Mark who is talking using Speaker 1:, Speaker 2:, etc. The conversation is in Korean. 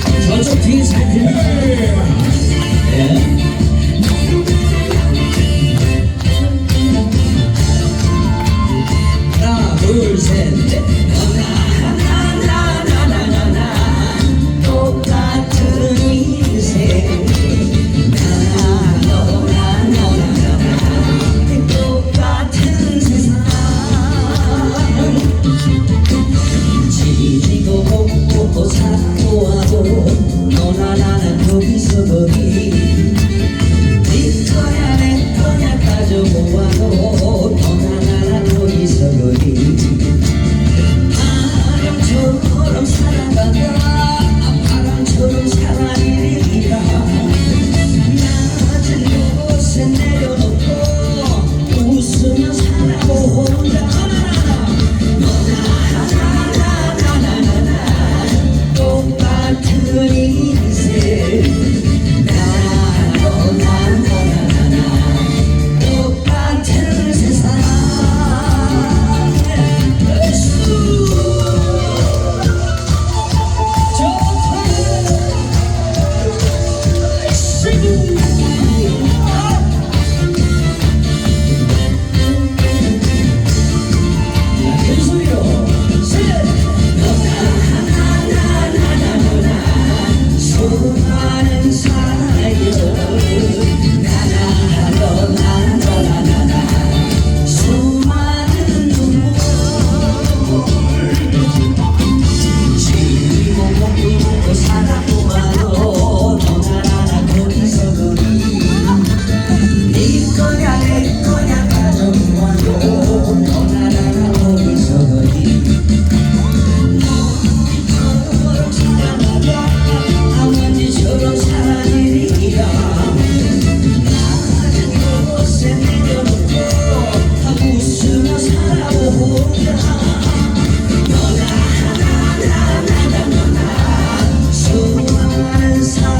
Speaker 1: 네. 저쪽 뒤에 잘 들려. 네. 둘, 셋, 넷. 나는 거기서 거기 네 거야 내 거냐 따져 보아도 난 사랑